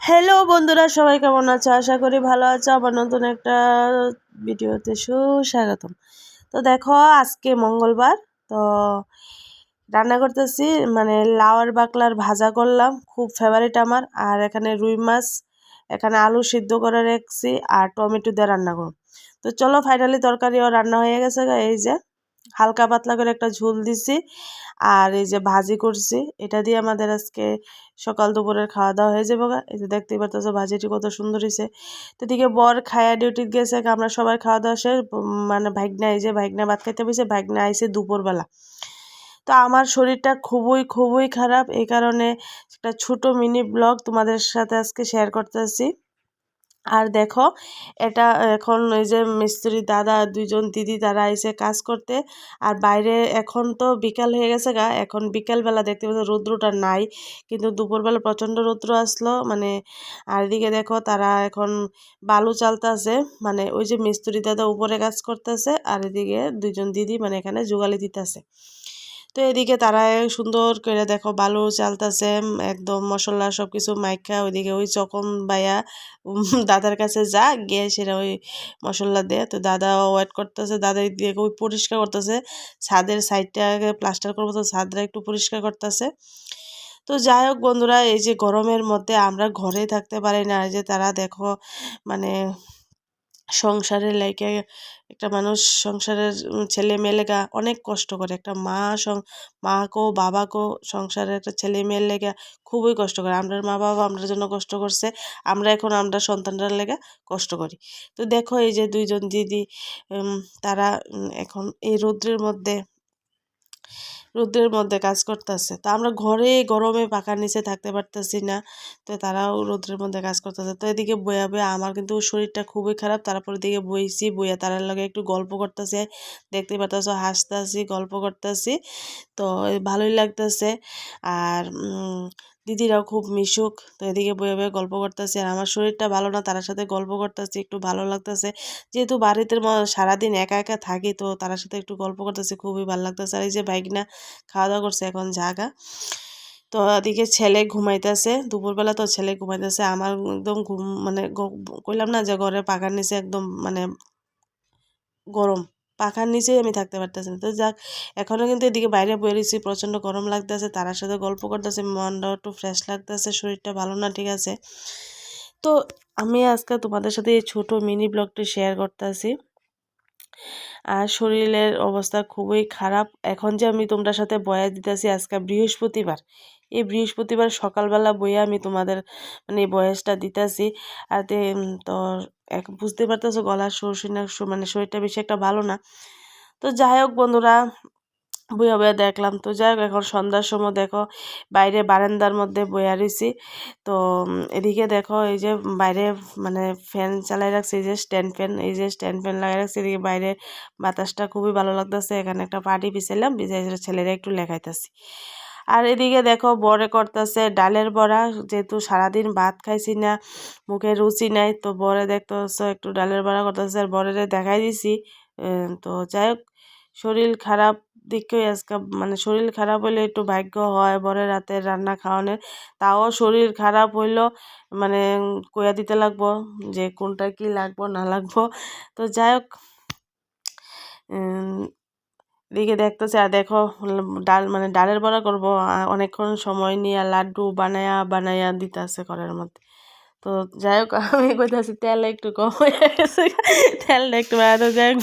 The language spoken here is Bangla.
হ্যালো বন্ধুরা, সবাই কেমন আছো? আশা করি ভালো আছো। আবার নতুন একটা ভিডিওতে সুস্বাগতম। তো দেখো, আজকে মঙ্গলবার, তো রান্না করতেছি মানে লাউয়ার বাকলার ভাজা করলাম, খুব ফেভারিট আমার। আর এখানে রুই মাছ, এখানে আলু সিদ্ধ করে রেখেছি, আর টমেটো দিয়ে রান্না করব। তো চলো ফাইনালি তরকারিও রান্না হয়ে গেছে এই যে। হালকা পাতলা করে একটা ঝোল দিছি। আর এই যে ভাজি করছি, এটা দিয়ে আমাদের আজকে সকাল দুপুরের খাওয়া দাওয়া হয়ে যাবে এই যে দেখতেই পারতেছো ভাজিটি কত সুন্দর হয়েছে তো এদিকে বর খায়া ডিউটি গেছে, আমরা সবাই খাওয়া দাওয়া শেষ মানে ভাগনা, এই যে ভাগনা ভাত খাইতে বসে, ভাগনা আইসে দুপুরবেলা। তো আমার শরীরটা খুবই খুবই খারাপ, এই কারণে একটা ছোট মিনি ব্লগ তোমাদের সাথে আজকে শেয়ার করতেছি। আর দেখো, এটা এখন ওই যে মিস্ত্রি, দাদা, দুইজন দিদি, তারা এসে কাজ করতে। আর বাইরে এখন তো বিকাল হয়ে গেছে গা, এখন বিকালবেলা দেখতে পাচ্ছি রৌদ্রটা নাই, কিন্তু দুপুরবেলা প্রচণ্ড রৌদ্র আসলো মানে আর এদিকে দেখো তারা এখন বালু চালতেছে মানে ওই যে মিস্ত্রি দাদা উপরে কাজ করতেছে, আর এদিকে দুইজন দিদি মানে এখানে জোগালি দিতেছে। তো এদিকে তারা সুন্দর করে দেখো বালু চালতাছে একদম মশলা সব কিছু মাইখা ওইদিকে ওই চকন বাইয়া দাদার কাছে যা, গিয়ে সেটা ওই মশলা দেয়। তো দাদা ওয়েট করতেছে, দাদা দিয়ে ওই পরিষ্কার করতেছে, ছাদের সাইডটা প্লাস্টার করব তো ছাদটা একটু পরিষ্কার করতেছে। তো যাই হোক বন্ধুরা, এই যে গরমের মধ্যে আমরা ঘরে থাকতে পারি না যে তারা দেখো মানে সংসারে লাইকে একটা মানুষ সংসারের ছেলে মেয়েলেগা অনেক কষ্ট করে। একটা মা সং, মাকেও বাবাকেও সংসারের একটা ছেলে মেয়ের লেগা খুবই কষ্ট করে। আমরা মা বাবা আমরা জন্য কষ্ট করছে। আমরা এখন আমরা সন্তানরা লেগে কষ্ট করি। তো দেখো এই যে দুইজন দিদি তারা এখন এই রৌদ্রের মধ্যে রোদের মধ্যে কাজ করতেছে। তো আমরা ঘরে গরমে পাখার নিচে থাকতে পারতেছি না। তো তারাও রোদ্রের মধ্যে কাজ করতেছে। তো এদিকে বইয়া বইয়া আমার কিন্তু শরীরটা খুবই খারাপ। তারপর দিকে বইছি, বইয়া তারার লগে একটু গল্প করতেছে। দেখতে পারতেছো, হাসতেছি, গল্প করতেছি। তো ভালোই লাগতেছে। আর দিদিরাও খুব মিশুক, তো এদিকে বয়ে বয়ে গল্প করতেছি। আর আমার শরীরটা ভালো না তার সাথে গল্প করতেছি, একটু ভালো লাগতেছে। যেহেতু বাড়িতে সারাদিন একা একা থাকি, তো তার সাথে একটু গল্প করতেছি, খুবই ভালো লাগতেছে। আর এই যে বাইক না খাওয়া দাওয়া করছে এখন জাগা। তো এদিকে ছেলে ঘুমাইতেছে, দুপুরবেলা তো ছেলে ঘুমাইতেছে। আমার একদম ঘুম মানে কইলাম না যে ঘরে পাখার নিচে একদম মানে গরম। পাখার নিচেই আমি থাকতে পারতেছি না। তো যাক এখনও কিন্তু এদিকে বাইরে বেরিয়েছি প্রচণ্ড গরম লাগতেছে তার সাথে গল্প করতেছে মনটাও একটু ফ্রেশ লাগতেছে, শরীরটা ভালো না, ঠিক আছে? তো আমি আজকে তোমাদের সাথে এই ছোটো মিনি ব্লগটি শেয়ার করতেছি। আর শরীরের অবস্থা খুবই খারাপ। এখন যে আমি তোমরা সাথে বয়া দিতেছি, আজকে বৃহস্পতিবার এই বৃহস্পতিবার সকালবেলা বইয়ে আমি তোমাদের মানে বয়সটা দিতেছি। আর তো এক, বুঝতে পারতেছো গলার সুর মানে শরীরটা বেশি একটা ভালো না। তো যাই হোক বন্ধুরা বইয়া বইয়া দেখলাম। তো যাই হোক, এখন সন্ধ্যার সময় দেখো, বাইরে বারান্দার মধ্যে বইয়া রয়েছি তো এদিকে দেখো, এই যে বাইরে মানে ফ্যান চালাই রাখছি, এই যে স্ট্যান্ড ফ্যান, এই যে স্ট্যান্ড ফ্যান লাগাই রাখছি। এদিকে বাইরে বাতাসটা খুবই ভালো লাগতেছে। এখানে একটা পার্টি বিছাইলাম বিছাই ছেলেরা একটু লেখাইতেছি। আর এদিকে দেখো বরে করতেছে ডালের বড়া, যেহেতু সারাদিন ভাত খাইছি না, মুখে রুচি নাই, তো বরে দেখতেছে একটু ডালের বড়া করতেছে আর বরে দেখাই দিছি। তো যাই হোক, শরীর খারাপ দিকে আজকে মানে শরীর খারাপ হইলে একটু ভাগ্য হয় বরের রাতে রান্না খাওয়ানোর। তাও শরীর খারাপ হইল মানে কইয়া দিতে লাগবো যে কোনটা কি লাগবো না লাগবো। তো যাই হোক দিকে দেখতেছে, আর দেখো, ডাল মানে ডালের বড়া করব অনেকক্ষণ সময় নিয়ে লাড্ডু বানায়া বানায়া দিতেছে ঘরের মধ্যে। তো যাই হোক, আমি কইতেছি তেল একটু কম হয়ে গেছে। তেলটা একটু বাড়াতে যাই হোক